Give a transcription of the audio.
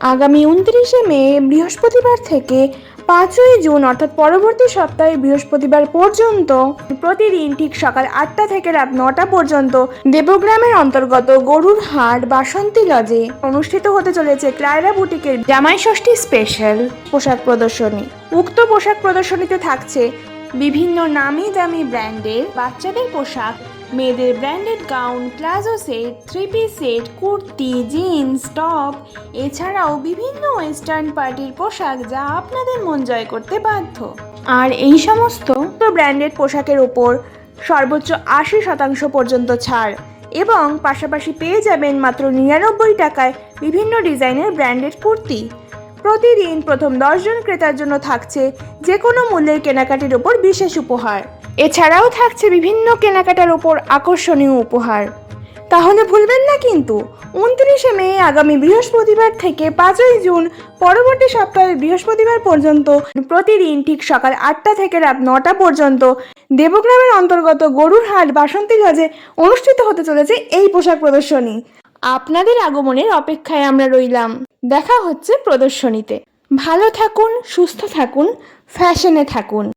আগামী উনত্রিশে মে, বৃহস্পতিবার থেকে পাঁচই জুন, অর্থাৎ পরবর্তী সপ্তাহে বৃহস্পতিবার পর্যন্ত, প্রতিদিন ঠিক সকাল আটটা থেকে রাত নটা পর্যন্ত দেবগ্রামের অন্তর্গত গরুর হাট বাসন্তী লজে অনুষ্ঠিত হতে চলেছে ক্লায়রা বুটিকের জামাই ষষ্ঠী স্পেশাল পোশাক প্রদর্শনী। উক্ত পোশাক প্রদর্শনীতে থাকছে বিভিন্ন নামি দামি ব্র্যান্ডের বাচ্চাদের পোশাক মেয়েদের branded gown, palazzo set three piece set, kurti, jeans, top, এছাড়াও বিভিন্ন ওয়েস্টার্ন পার্টির পোশাক যা আপনাদের মন জয় করতে বাধ্য। আর এই সমস্ত ব্র্যান্ডেড পোশাকের ওপর সর্বোচ্চ আশি শতাংশ পর্যন্ত ছাড় এবং পাশাপাশি পেয়ে যাবেন মাত্র নিরানব্বই টাকায় বিভিন্ন ডিজাইনের ব্র্যান্ডেড কুর্তি। প্রতিদিন প্রথম দশজন ক্রেতার জন্য থাকছে যে কোনো মূল্যের কেনাকাটির ওপর বিশেষ উপহার। এছাড়াও থাকছে বিভিন্ন কেনাকাটার ওপর আকর্ষণীয় উপহার। তাহলে ভুলবেন না কিন্তু, উনত্রিশে মে, আগামী বৃহস্পতিবার থেকে পাঁচই জুন, পরবর্তী সপ্তাহে বৃহস্পতিবার পর্যন্ত, প্রতিদিন ঠিক সকাল আটটা থেকে রাত নটা পর্যন্ত দেবগ্রামের অন্তর্গত গরুর হাট বাসন্তী লজে অনুষ্ঠিত হতে চলেছে এই পোশাক প্রদর্শনী। আপনাদের আগমনের অপেক্ষায় আমরা রইলাম। দেখা হচ্ছে প্রদর্শনীতে। ভালো থাকুন, সুস্থ থাকুন, ফ্যাশনে থাকুন।